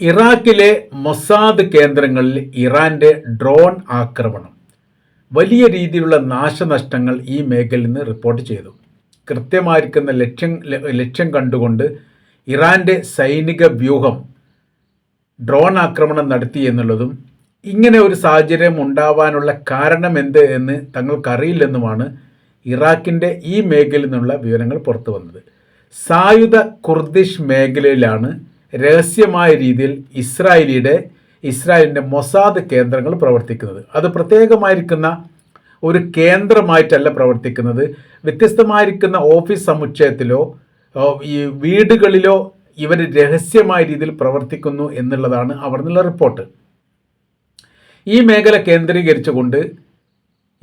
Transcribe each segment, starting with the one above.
ഇറാഖിലെ മൊസാദ് കേന്ദ്രങ്ങളിൽ ഇറാന്റെ ഡ്രോൺ ആക്രമണം. വലിയ രീതിയിലുള്ള നാശനഷ്ടങ്ങൾ ഈ മേഖലയിൽ നിന്ന് റിപ്പോർട്ട് ചെയ്തു. കൃത്യമായിരിക്കുന്ന ലക്ഷ്യം ലക്ഷ്യം കണ്ടുകൊണ്ട് ഇറാന്റെ സൈനിക വ്യൂഹം ഡ്രോൺ ആക്രമണം നടത്തി എന്നുള്ളതും ഇങ്ങനെ ഒരു സാഹചര്യം ഉണ്ടാവാനുള്ള കാരണം എന്ത് എന്ന് തങ്ങൾക്കറിയില്ലെന്നുമാണ് ഇറാഖിന്റെ ഈ മേഖലയിൽ നിന്നുള്ള വിവരങ്ങൾ പുറത്തു വന്നത് സായുധ കുർദിഷ് മേഖലയിലാണ് രഹസ്യമായ രീതിയിൽ ഇസ്രായേലിയുടെ ഇസ്രായേലിന്റെ മൊസാദ് കേന്ദ്രങ്ങൾ പ്രവർത്തിക്കുന്നത്. അത് പ്രത്യേകമായിരിക്കുന്ന ഒരു കേന്ദ്രമായിട്ടല്ല പ്രവർത്തിക്കുന്നത്. വ്യത്യസ്തമായിരിക്കുന്ന ഓഫീസ് സമുച്ചയത്തിലോ ഈ വീടുകളിലോ ഇവർ രഹസ്യമായ രീതിയിൽ പ്രവർത്തിക്കുന്നു എന്നുള്ളതാണ് അവിടെ നിന്നുള്ള റിപ്പോർട്ട്. ഈ മേഖല കേന്ദ്രീകരിച്ചുകൊണ്ട്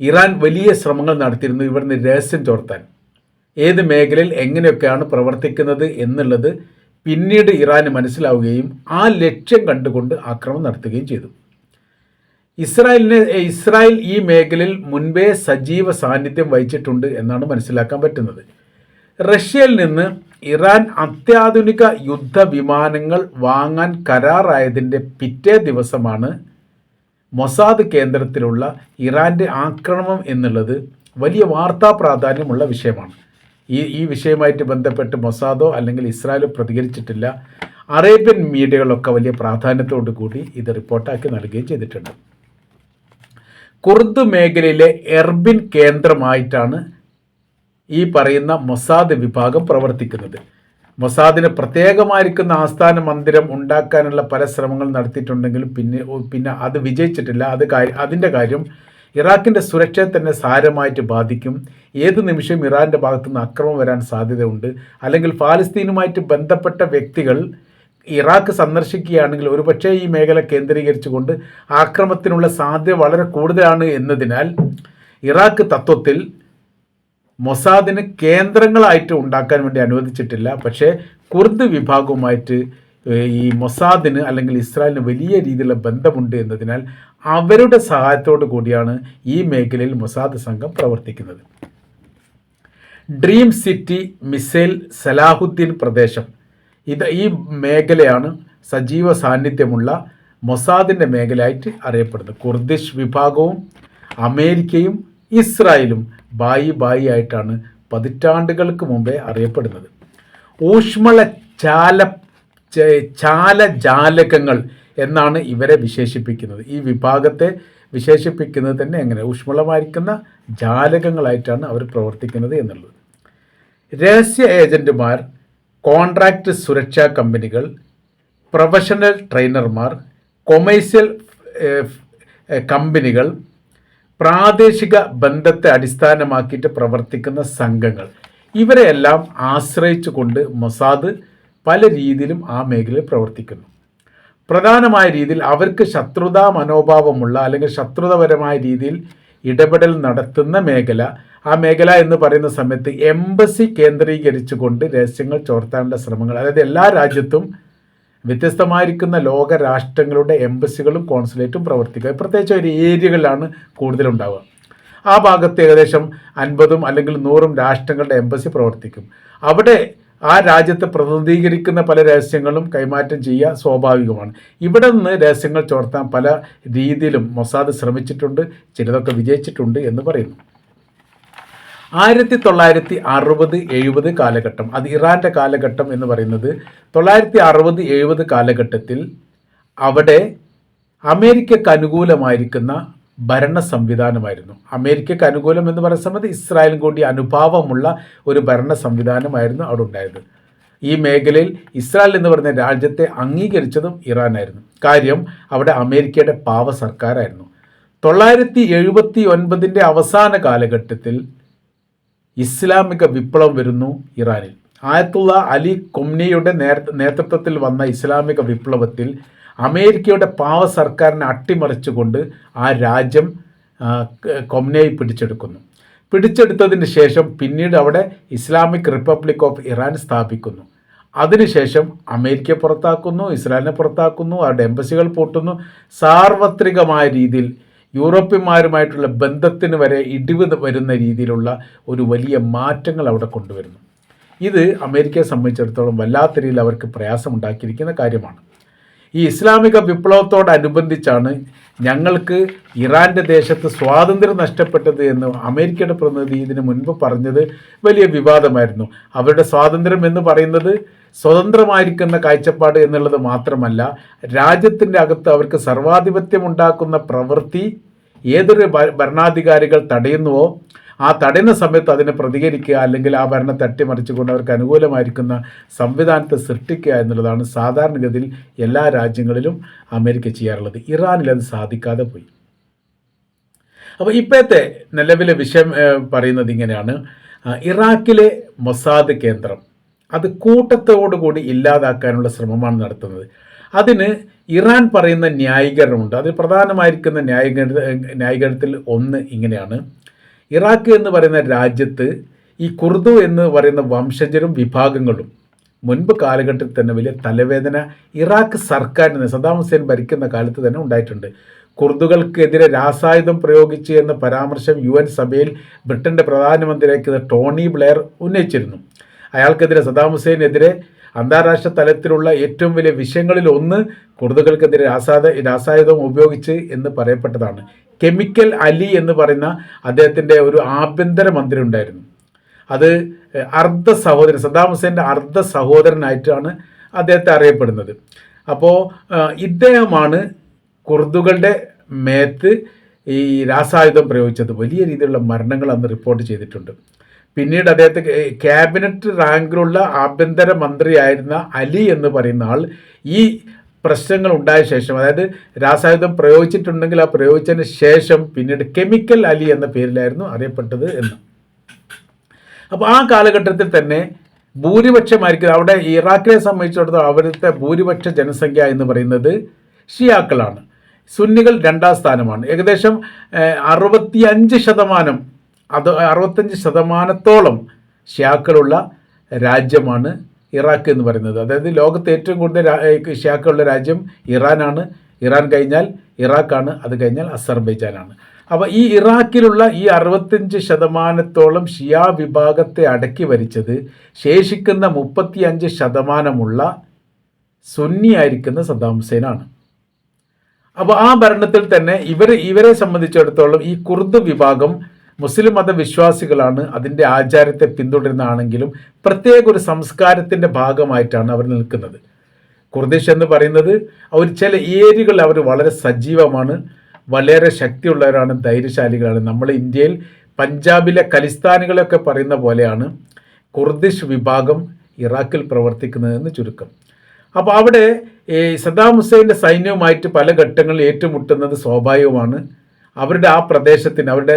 ഇറാൻ വലിയ ശ്രമങ്ങൾ നടത്തിയിരുന്നു ഇവിടുന്ന് രഹസ്യം ചോർത്താൻ. ഏത് മേഖലയിൽ എങ്ങനെയൊക്കെയാണ് പ്രവർത്തിക്കുന്നത് എന്നുള്ളത് പിന്നീട് ഇറാന് മനസ്സിലാവുകയും ആ ലക്ഷ്യം കണ്ടുകൊണ്ട് ആക്രമണം നടത്തുകയും ചെയ്തു. ഇസ്രായേലിനെ ഇസ്രായേൽ ഈ മേഖലയിൽ മുൻപേ സജീവ സാന്നിധ്യം വഹിച്ചിട്ടുണ്ട് എന്നാണ് മനസ്സിലാക്കാൻ പറ്റുന്നത്. റഷ്യയിൽ നിന്ന് ഇറാൻ അത്യാധുനിക യുദ്ധ വിമാനങ്ങൾ വാങ്ങാൻ കരാറായതിന്റെ പിറ്റേ ദിവസമാണ് മൊസാദ് കേന്ദ്രത്തിലുള്ള ഇറാന്റെ ആക്രമണം എന്നുള്ളത് വലിയ വാർത്താ പ്രാധാന്യമുള്ള വിഷയമാണ്. ഈ ഈ വിഷയമായിട്ട് ബന്ധപ്പെട്ട് മൊസാദോ അല്ലെങ്കിൽ ഇസ്രായേലോ പ്രതികരിച്ചിട്ടില്ല. അറേബ്യൻ മീഡിയകളൊക്കെ വലിയ പ്രാധാന്യത്തോടു കൂടി ഇത് റിപ്പോർട്ടാക്കി നൽകുകയും ചെയ്തിട്ടുണ്ട്. കുർദ് മേഖലയിലെ എർബിൻ കേന്ദ്രമായിട്ടാണ് ഈ പറയുന്ന മൊസാദ് വിഭാഗം പ്രവർത്തിക്കുന്നത്. മൊസാദിന് പ്രത്യേകമായിരിക്കുന്ന ആസ്ഥാന മന്ദിരം ഉണ്ടാക്കാനുള്ള പല ശ്രമങ്ങൾ നടത്തിയിട്ടുണ്ടെങ്കിലും പിന്നെ പിന്നെ അത് വിജയിച്ചിട്ടില്ല. അത് അതിന്റെ കാര്യം ഇറാഖിന്റെ സുരക്ഷയെ തന്നെ സാരമായിട്ട് ബാധിക്കും. ഏത് നിമിഷവും ഇറാന്റെ ഭാഗത്തു നിന്ന് അക്രമം വരാൻ സാധ്യതയുണ്ട്. അല്ലെങ്കിൽ ഫാലസ്തീനുമായിട്ട് ബന്ധപ്പെട്ട വ്യക്തികൾ ഇറാഖ് സന്ദർശിക്കുകയാണെങ്കിൽ ഒരുപക്ഷെ ഈ മേഖല കേന്ദ്രീകരിച്ചുകൊണ്ട് ആക്രമത്തിനുള്ള സാധ്യത വളരെ കൂടുതലാണ് എന്നതിനാൽ ഇറാഖ് തത്വത്തിൽ മൊസാദിന് കേന്ദ്രങ്ങളായിട്ട് ഉണ്ടാക്കാൻ വേണ്ടി അനുവദിച്ചിട്ടില്ല. പക്ഷേ കുർദ് വിഭാഗവുമായിട്ട് ഈ മൊസാദിന് അല്ലെങ്കിൽ ഇസ്രായേലിന് വലിയ രീതിയിലുള്ള ബന്ധമുണ്ട് എന്നതിനാൽ അവരുടെ സഹായത്തോടു കൂടിയാണ് ഈ മേഖലയിൽ മൊസാദ് സംഘം പ്രവർത്തിക്കുന്നത്. ഡ്രീം സിറ്റി മിസൈൽ സലാഹുദ്ദീൻ പ്രദേശം. ഇത് ഈ മേഖലയാണ് സജീവ സാന്നിധ്യമുള്ള മൊസാദിന്റെ മേഖലയായിട്ട് അറിയപ്പെടുന്നത്. കുർദിഷ് വിഭാഗവും അമേരിക്കയും ഇസ്രായേലും ബായി ബായി ആയിട്ടാണ് പതിറ്റാണ്ടുകൾക്ക് മുമ്പേ അറിയപ്പെടുന്നത്. ഊഷ്മള ചാല ചാല ചാലജാലകങ്ങൾ എന്നാണ് ഇവരെ വിശേഷിപ്പിക്കുന്നത്. ഈ വിഭാഗത്തെ വിശേഷിപ്പിക്കുന്നത് തന്നെ എങ്ങനെ? ഊഷ്മളമായിരിക്കുന്ന ജാലകങ്ങളായിട്ടാണ് അവർ പ്രവർത്തിക്കുന്നത് എന്നുള്ളത്. രഹസ്യ ഏജന്റുമാർ കോൺട്രാക്റ്റ് സുരക്ഷാ കമ്പനികൾ പ്രൊഫഷണൽ ട്രെയിനർമാർ കൊമേഴ്സ്യൽ കമ്പനികൾ പ്രാദേശിക ബന്ധത്തെ അടിസ്ഥാനമാക്കിയിട്ട് പ്രവർത്തിക്കുന്ന സംഘങ്ങൾ. ഇവരെയെല്ലാം ആശ്രയിച്ചുകൊണ്ട് മൊസാദ് പല രീതിയിലും ആ മേഖലയിൽ പ്രവർത്തിക്കുന്നു. പ്രധാനമായ രീതിയിൽ അവർക്ക് ശത്രുതാ മനോഭാവമുള്ള അല്ലെങ്കിൽ ശത്രുതപരമായ രീതിയിൽ ഇടപെടൽ നടത്തുന്ന മേഖല. ആ മേഖല എന്ന് പറയുന്ന സമയത്ത് എംബസി കേന്ദ്രീകരിച്ചുകൊണ്ട് രഹസ്യങ്ങൾ ചോർത്താനുള്ള ശ്രമങ്ങൾ. അതായത് എല്ലാ രാജ്യത്തും വ്യത്യസ്തമായിരിക്കുന്ന ലോക രാഷ്ട്രങ്ങളുടെ എംബസികളും കോൺസുലേറ്റും പ്രവർത്തിക്കുക. പ്രത്യേകിച്ച് ഒരു ഏരിയകളിലാണ് കൂടുതലുണ്ടാവുക. ആ ഭാഗത്ത് ഏകദേശം അൻപതും അല്ലെങ്കിൽ നൂറും രാഷ്ട്രങ്ങളുടെ എംബസി പ്രവർത്തിക്കും. അവിടെ ആ രാജ്യത്തെ പ്രതിനിധീകരിക്കുന്ന പല രഹസ്യങ്ങളും കൈമാറ്റം ചെയ്യുക സ്വാഭാവികമാണ്. ഇവിടെ നിന്ന് രഹസ്യങ്ങൾ ചോർത്താൻ പല രീതിയിലും മൊസാദ് ശ്രമിച്ചിട്ടുണ്ട് ചിലതൊക്കെ വിജയിച്ചിട്ടുണ്ട് എന്ന് പറയുന്നു. ആയിരത്തി തൊള്ളായിരത്തി അറുപത് എഴുപത് കാലഘട്ടം അത് ഇറാന്റെ കാലഘട്ടം എന്ന് പറയുന്നത് തൊള്ളായിരത്തി അറുപത് എഴുപത് കാലഘട്ടത്തിൽ അവിടെ അമേരിക്കക്ക് അനുകൂലമായിരിക്കുന്ന ഭരണ സംവിധാനമായിരുന്നു. അമേരിക്കക്ക് അനുകൂലം എന്ന് പറയുന്ന സമയത്ത് ഇസ്രായേലും കൂടി അനുഭാവമുള്ള ഒരു ഭരണ സംവിധാനമായിരുന്നു അവിടെ ഉണ്ടായത്. ഈ മേഖലയിൽ ഇസ്രായേൽ എന്ന് പറയുന്ന രാജ്യത്തെ അംഗീകരിച്ചതും ഇറാനായിരുന്നു. കാര്യം അവിടെ അമേരിക്കയുടെ പാവ സർക്കാരായിരുന്നു. തൊള്ളായിരത്തി എഴുപത്തി ഒൻപതിന്റെ അവസാന കാലഘട്ടത്തിൽ ഇസ്ലാമിക വിപ്ലവം വരുന്നു ഇറാനിൽ. ആയത്തുള്ള അലി കൊമ്നിയുടെ നേതൃത്വത്തിൽ വന്ന ഇസ്ലാമിക വിപ്ലവത്തിൽ അമേരിക്കയുടെ പാവ സർക്കാരിനെ അട്ടിമറിച്ചുകൊണ്ട് ആ രാജ്യം കൊമ്നയെ പിടിച്ചെടുക്കുന്നു. പിടിച്ചെടുത്തതിന് ശേഷം പിന്നീട് അവിടെ ഇസ്ലാമിക് റിപ്പബ്ലിക് ഓഫ് ഇറാൻ സ്ഥാപിക്കുന്നു. അതിനുശേഷം അമേരിക്കയെ പുറത്താക്കുന്നു ഇസ്രായേലിനെ പുറത്താക്കുന്നു അവരുടെ എംബസികൾ പൂട്ടുന്നു. സാർവത്രികമായ രീതിയിൽ യൂറോപ്യന്മാരുമായിട്ടുള്ള ബന്ധത്തിന് വരെ ഇടിവ് വരുന്ന രീതിയിലുള്ള ഒരു വലിയ മാറ്റങ്ങൾ അവിടെ കൊണ്ടുവരുന്നു. ഇത് അമേരിക്കയെ സംബന്ധിച്ചിടത്തോളം വല്ലാത്ത രീതിയിൽ അവർക്ക് പ്രയാസമുണ്ടാക്കിയിരിക്കുന്ന കാര്യമാണ്. ഈ ഇസ്ലാമിക വിപ്ലവത്തോടനുബന്ധിച്ചാണ് ഞങ്ങൾക്ക് ഇറാന്റെ ദേശത്ത് സ്വാതന്ത്ര്യം നഷ്ടപ്പെട്ടത് എന്ന് അമേരിക്കയുടെ പ്രതിനിധി ഇതിന് മുൻപ് പറഞ്ഞത് വലിയ വിവാദമായിരുന്നു. അവരുടെ സ്വാതന്ത്ര്യം എന്ന് പറയുന്നത് സ്വതന്ത്രമായിരിക്കുന്ന കാഴ്ചപ്പാട് എന്നുള്ളത് മാത്രമല്ല രാജ്യത്തിന്റെ അകത്ത് അവർക്ക് സർവാധിപത്യം ഉണ്ടാക്കുന്ന പ്രവൃത്തി ഏതൊരു ഭരണാധികാരികൾ തടയുന്നുവോ ആ തടയുന്ന സമയത്ത് അതിനെ പ്രതികരിക്കുക അല്ലെങ്കിൽ ആ ഭരണം തട്ടിമറിച്ചുകൊണ്ട് അവർക്ക് അനുകൂലമായിരിക്കുന്ന സംവിധാനത്തെ സൃഷ്ടിക്കുക എന്നുള്ളതാണ് സാധാരണഗതിയിൽ എല്ലാ രാജ്യങ്ങളിലും അമേരിക്ക ചെയ്യാറുള്ളത്. ഇറാനിൽ അത് സാധിക്കാതെ പോയി. അപ്പോൾ ഇപ്പോഴത്തെ നിലവിലെ വിഷയം പറയുന്നത് ഇങ്ങനെയാണ്. ഇറാഖിലെ മൊസാദ് കേന്ദ്രം അത് കൂട്ടത്തോടുകൂടി ഇല്ലാതാക്കാനുള്ള ശ്രമമാണ് നടത്തുന്നത്. അതിന് ഇറാൻ പറയുന്ന ന്യായീകരണമുണ്ട്. അതിൽ പ്രധാനമായിരിക്കുന്ന ന്യായീകരണ ന്യായീകരണത്തിൽ ഒന്ന് ഇങ്ങനെയാണ്. ഇറാഖ് എന്ന് പറയുന്ന രാജ്യത്ത് ഈ കുർദു എന്ന് പറയുന്ന വംശജരും വിഭാഗങ്ങളും മുൻപ് കാലഘട്ടത്തിൽ തന്നെ വലിയ തലവേദന ഇറാഖ് സർക്കാരിന് സദാം ഹുസൈൻ ഭരിക്കുന്ന കാലത്ത് തന്നെ ഉണ്ടായിട്ടുണ്ട്. കുർദുകൾക്കെതിരെ രാസായുധം പ്രയോഗിച്ചു എന്ന പരാമർശം യു എൻ സഭയിൽ ബ്രിട്ടന്റെ പ്രധാനമന്ത്രിയാക്കിയത് ടോണി ബ്ലെയർ ഉന്നയിച്ചിരുന്നു. അയാൾക്കെതിരെ സദാം ഹുസൈനെതിരെ അന്താരാഷ്ട്ര തലത്തിലുള്ള ഏറ്റവും വലിയ വിഷയങ്ങളിൽ ഒന്ന് കുർദുകൾക്കെതിരെ രാസാദ രാസായുധം ഉപയോഗിച്ച് എന്ന് പറയപ്പെട്ടതാണ്. കെമിക്കൽ അലി എന്ന് പറയുന്ന അദ്ദേഹത്തിന്റെ ഒരു ആഭ്യന്തര മന്ത്രി ഉണ്ടായിരുന്നു. അത് അർദ്ധ സഹോദരൻ സദ്ദാം ഹുസൈന്റെ അർദ്ധ സഹോദരനായിട്ടാണ് അദ്ദേഹത്തെ അറിയപ്പെടുന്നത്. അപ്പോൾ ഇദ്ദേഹമാണ് കുർദുകളുടെ മേത്ത് ഈ രാസായുധം പ്രയോഗിച്ചത്. വലിയ രീതിയിലുള്ള മരണങ്ങൾ അന്ന് റിപ്പോർട്ട് ചെയ്തിട്ടുണ്ട്. പിന്നീട് അദ്ദേഹത്തെ ക്യാബിനറ്റ് റാങ്കിലുള്ള ആഭ്യന്തര മന്ത്രിയായിരുന്ന അലി എന്ന് പറയുന്ന ആൾ ഈ പ്രശ്നങ്ങൾ ഉണ്ടായ ശേഷം അതായത് രാസായുധം പ്രയോഗിച്ചിട്ടുണ്ടെങ്കിൽ ആ പ്രയോഗിച്ചതിന് ശേഷം പിന്നീട് കെമിക്കൽ അലി എന്ന പേരിലായിരുന്നു അറിയപ്പെട്ടത് എന്ന്. അപ്പോൾ ആ കാലഘട്ടത്തിൽ തന്നെ ഭൂരിപക്ഷമായിരിക്കും അവിടെ ഇറാഖിനെ സംബന്ധിച്ചിടത്തോളം അവിടുത്തെ ഭൂരിപക്ഷ ജനസംഖ്യ എന്ന് പറയുന്നത് ഷിയാക്കളാണ്. സുന്നികൾ രണ്ടാം സ്ഥാനമാണ്. ഏകദേശം അറുപത്തിയഞ്ച് ശതമാനം അത് അറുപത്തഞ്ച് ശതമാനത്തോളം ഷിയാക്കളുള്ള രാജ്യമാണ് ഇറാഖ് എന്ന് പറയുന്നത്. അതായത് ലോകത്ത് ഏറ്റവും കൂടുതൽ ഷിയാക്കളുള്ള രാജ്യം ഇറാനാണ്. ഇറാൻ കഴിഞ്ഞാൽ ഇറാഖാണ് അത് കഴിഞ്ഞാൽ അസർബൈജാനാണ്. അപ്പോൾ ഈ ഇറാഖിലുള്ള ഈ അറുപത്തഞ്ച് ശതമാനത്തോളം ഷിയാ വിഭാഗത്തെ അടക്കി വരിച്ചത് ശേഷിക്കുന്ന മുപ്പത്തിയഞ്ച് ശതമാനമുള്ള സുന്നി ആയിരിക്കുന്ന സദ്ദാം ഹുസൈനാണ്. അപ്പോൾ ആ ഭരണത്തിൽ തന്നെ ഇവർ ഇവരെ സംബന്ധിച്ചിടത്തോളം ഈ കുർദ് വിഭാഗം മുസ്ലിം മതവിശ്വാസികളാണ് അതിന്റെ ആചാരത്തെ പിന്തുടരുന്നതാണെങ്കിലും പ്രത്യേക ഒരു സംസ്കാരത്തിന്റെ ഭാഗമായിട്ടാണ് അവർ നിൽക്കുന്നത്. കുർദിഷ് എന്ന് പറയുന്നത് അവർ ചില ഏരിയകൾ അവർ വളരെ സജീവമാണ് വളരെ ശക്തിയുള്ളവരാണ് ധൈര്യശാലികളാണ്. നമ്മൾ ഇന്ത്യയിൽ പഞ്ചാബിലെ കലിസ്ഥാനികളൊക്കെ പറയുന്ന പോലെയാണ് കുർദിഷ് വിഭാഗം ഇറാഖിൽ പ്രവർത്തിക്കുന്നതെന്ന് ചുരുക്കം. അപ്പോൾ അവിടെ സദാം ഹുസൈന്റെ സൈന്യവുമായിട്ട് പല ഘട്ടങ്ങളിൽ ഏറ്റുമുട്ടുന്നത് സ്വാഭാവികമാണ്. അവരുടെ ആ പ്രദേശത്തിന് അവരുടെ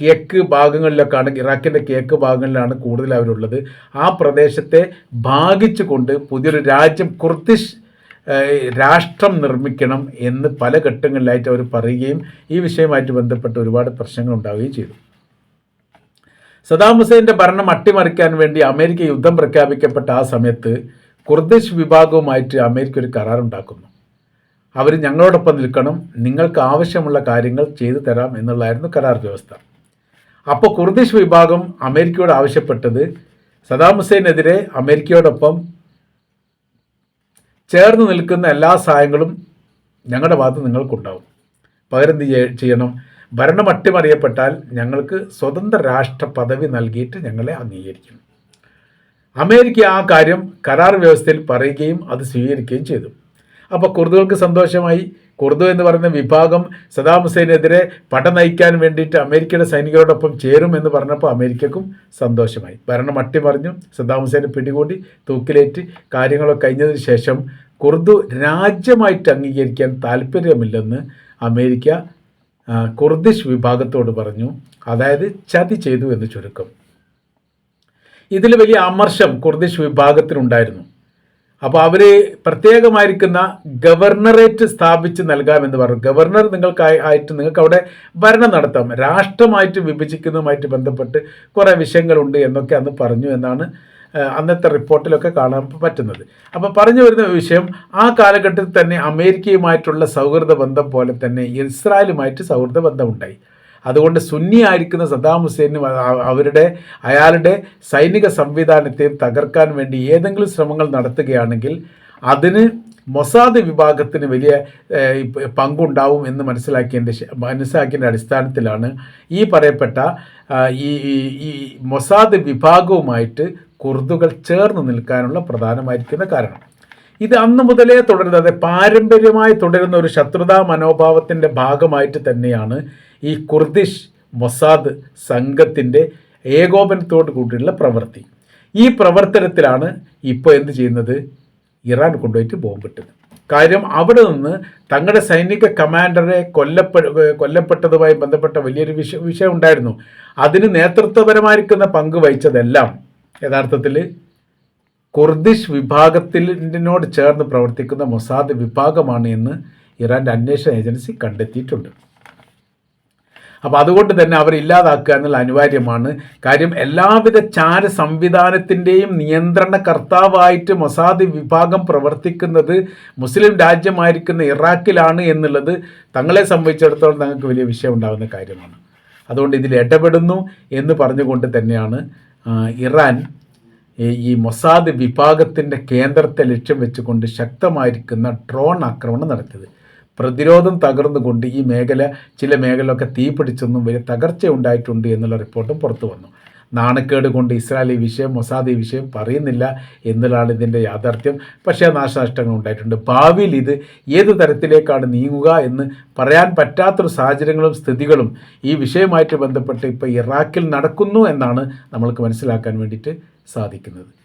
കിഴക്ക് ഭാഗങ്ങളിലൊക്കെയാണ് ഇറാഖിന്റെ കിഴക്ക് ഭാഗങ്ങളിലാണ് കൂടുതൽ അവരുള്ളത്. ആ പ്രദേശത്തെ ഭാഗിച്ചു കൊണ്ട് പുതിയൊരു രാജ്യം കുർദിഷ് രാഷ്ട്രം നിർമ്മിക്കണം എന്ന് പല ഘട്ടങ്ങളിലായിട്ട് അവർ പറയുകയും ഈ വിഷയമായിട്ട് ബന്ധപ്പെട്ട് ഒരുപാട് പ്രശ്നങ്ങൾ ഉണ്ടാവുകയും ചെയ്തു. സദാം ഹുസൈന്റെ ഭരണം അട്ടിമറിക്കാൻ വേണ്ടി അമേരിക്ക യുദ്ധം പ്രഖ്യാപിക്കപ്പെട്ട ആ സമയത്ത് കുർദിഷ് വിഭാഗവുമായിട്ട് അമേരിക്ക ഒരു കരാറുണ്ടാക്കുന്നു. അവർ ഞങ്ങളോടൊപ്പം നിൽക്കണം നിങ്ങൾക്ക് ആവശ്യമുള്ള കാര്യങ്ങൾ ചെയ്തു തരാം എന്നുള്ളതായിരുന്നു കരാർ വ്യവസ്ഥ. അപ്പോൾ കുർദിഷ് വിഭാഗം അമേരിക്കയോട് ആവശ്യപ്പെട്ടത് സദാം ഹുസൈനെതിരെ അമേരിക്കയോടൊപ്പം ചേർന്ന് നിൽക്കുന്ന എല്ലാ സഹായങ്ങളും ഞങ്ങളുടെ ഭാഗത്ത് നിങ്ങൾക്കുണ്ടാവും. പകരം ചെയ്യണം? ഭരണം അട്ടിമറിയപ്പെട്ടാൽ ഞങ്ങൾക്ക് സ്വതന്ത്ര രാഷ്ട്ര പദവി നൽകിയിട്ട് ഞങ്ങളെ അംഗീകരിക്കണം അമേരിക്ക ആ കാര്യം കരാർ വ്യവസ്ഥയിൽ പറയുകയും അത് സ്വീകരിക്കുകയും ചെയ്തു. അപ്പോൾ കുർദുകൾക്ക് സന്തോഷമായി. കുർദു എന്ന് പറയുന്ന വിഭാഗം സദാം ഹുസൈനെതിരെ പട നയിക്കാൻ വേണ്ടിയിട്ട് അമേരിക്കയുടെ സൈനികരോടൊപ്പം ചേരും എന്ന് പറഞ്ഞപ്പോൾ അമേരിക്കക്കും സന്തോഷമായി. ഭരണം അട്ടിമറിഞ്ഞു. സദാം ഹുസൈനെ പിടികൂടി തൂക്കിലേറ്റ് കാര്യങ്ങളൊക്കെ കഴിഞ്ഞതിന് ശേഷം കുർദു രാജ്യമായിട്ട് അംഗീകരിക്കാൻ താല്പര്യമില്ലെന്ന് അമേരിക്ക കുർദിഷ് വിഭാഗത്തോട് പറഞ്ഞു. അതായത് ചതി ചെയ്തു എന്ന് ചുരുക്കം. ഇതിൽ വലിയ അമർഷം കുർദിഷ് വിഭാഗത്തിനുണ്ടായിരുന്നു. അപ്പോൾ അവർ പ്രത്യേകമായിരിക്കുന്ന ഗവർണറേറ്റ് സ്ഥാപിച്ച് നൽകാമെന്ന് പറഞ്ഞു. ഗവർണർ നിങ്ങൾക്കായി ആയിട്ട് നിങ്ങൾക്ക് അവിടെ ഭരണം നടത്താം. രാഷ്ട്രമായിട്ട് വിഭജിക്കുന്നതുമായിട്ട് ബന്ധപ്പെട്ട് കുറേ വിഷയങ്ങളുണ്ട് എന്നൊക്കെ അന്ന് പറഞ്ഞു എന്നാണ് അന്നത്തെ റിപ്പോർട്ടിലൊക്കെ കാണാൻ പറ്റുന്നത്. അപ്പോൾ പറഞ്ഞു വരുന്ന വിഷയം ആ കാലഘട്ടത്തിൽ തന്നെ അമേരിക്കയുമായിട്ടുള്ള സൗഹൃദ ബന്ധം പോലെ തന്നെ ഇസ്രായേലുമായിട്ട് സൗഹൃദ ബന്ധമുണ്ടായി. അതുകൊണ്ട് സുന്നി ആയിരിക്കുന്ന സദ്ദാം ഹുസൈനും അവരുടെ അയാളുടെ സൈനിക സംവിധാനത്തെയും തകർക്കാൻ വേണ്ടി ഏതെങ്കിലും ശ്രമങ്ങൾ നടത്തുകയാണെങ്കിൽ അതിന് മൊസാദ് വിഭാഗത്തിന് വലിയ പങ്കുണ്ടാവും എന്ന് മനസ്സിലാക്കിയതിന്റെ മനസ്സിലാക്കിയതിന്റെ അടിസ്ഥാനത്തിലാണ് ഈ പറയപ്പെട്ട ഈ ഈ- മൊസാദ് വിഭാഗവുമായിട്ട് കുർദുകൾ ചേർന്ന് നിൽക്കാനുള്ള പ്രധാനമായിരിക്കുന്ന കാരണം. ഇത് അന്ന് മുതലേ തുടരുന്നത് പാരമ്പര്യമായി തുടരുന്ന ഒരു ശത്രുതാ മനോഭാവത്തിന്റെ ഭാഗമായിട്ട് തന്നെയാണ് ഈ കുർദിഷ് മൊസാദ് സംഘത്തിന്റെ ഏകോപനത്തോട് കൂടിയുള്ള പ്രവൃത്തി. ഈ പ്രവർത്തനത്തിലാണ് ഇപ്പോൾ എന്ത് ചെയ്യുന്നത്? ഇറാൻ കൊണ്ടുപോയിട്ട് ബോംബിട്ടത് കാര്യം അവിടെ നിന്ന് തങ്ങളുടെ സൈനിക കമാൻഡറെ കൊല്ലപ്പെ കൊല്ലപ്പെട്ടതുമായി ബന്ധപ്പെട്ട വലിയൊരു വിഷ വിഷയം ഉണ്ടായിരുന്നു അതിന് നേതൃത്വപരമായിരിക്കുന്ന പങ്ക് വഹിച്ചതെല്ലാം യഥാർത്ഥത്തിൽ കുർദിഷ് വിഭാഗത്തിനോട് ചേർന്ന് പ്രവർത്തിക്കുന്ന മൊസാദ് വിഭാഗമാണ് എന്ന് ഇറാന്റെ അന്വേഷണ ഏജൻസി കണ്ടെത്തിയിട്ടുണ്ട്. അപ്പോൾ അതുകൊണ്ട് തന്നെ അവർ ഇല്ലാതാക്കുക എന്നുള്ള അനിവാര്യമാണ്. കാര്യം എല്ലാവിധ ചാര സംവിധാനത്തിന്റെയും നിയന്ത്രണ കർത്താവായിട്ട് മൊസാദ് വിഭാഗം പ്രവർത്തിക്കുന്നത് മുസ്ലിം രാജ്യമായിരിക്കുന്ന ഇറാഖിലാണ് എന്നുള്ളത് തങ്ങളെ സംബന്ധിച്ചിടത്തോളം തങ്ങൾക്ക് വലിയ വിഷയം ഉണ്ടാകുന്ന കാര്യമാണ്. അതുകൊണ്ട് ഇതിൽ ഇടപെടുന്നു എന്ന് പറഞ്ഞുകൊണ്ട് തന്നെയാണ് ഇറാൻ ഈ- മൊസാദ് വിഭാഗത്തിന്റെ കേന്ദ്രത്തെ ലക്ഷ്യം വെച്ചുകൊണ്ട് ശക്തമായിരിക്കുന്ന ഡ്രോൺ ആക്രമണം നടത്തിയത്. പ്രതിരോധം തകർന്നുകൊണ്ട് ഈ മേഖല ചില മേഖലയൊക്കെ തീപിടിച്ചൊന്നും വലിയ തകർച്ച ഉണ്ടായിട്ടുണ്ട് എന്നുള്ള റിപ്പോർട്ടും പുറത്തു വന്നു. നാണക്കേട് കൊണ്ട് ഇസ്രായേൽ ഈ വിഷയം മൊസാദ് ഈ വിഷയം പറയുന്നില്ല എന്നുള്ളതാണ് ഇതിന്റെ യാഥാർത്ഥ്യം. പക്ഷേ നാശനഷ്ടങ്ങൾ ഉണ്ടായിട്ടുണ്ട്. ഭാവിയിൽ ഇത് ഏത് തരത്തിലേക്കാണ് നീങ്ങുക എന്ന് പറയാൻ പറ്റാത്തൊരു സാഹചര്യങ്ങളും സ്ഥിതികളും ഈ വിഷയവുമായിട്ട് ബന്ധപ്പെട്ട് ഇപ്പോൾ ഇറാഖിൽ നടക്കുന്നു എന്നാണ് നമ്മൾക്ക് മനസ്സിലാക്കാൻ വേണ്ടിയിട്ട് സാധിക്കുന്നത്.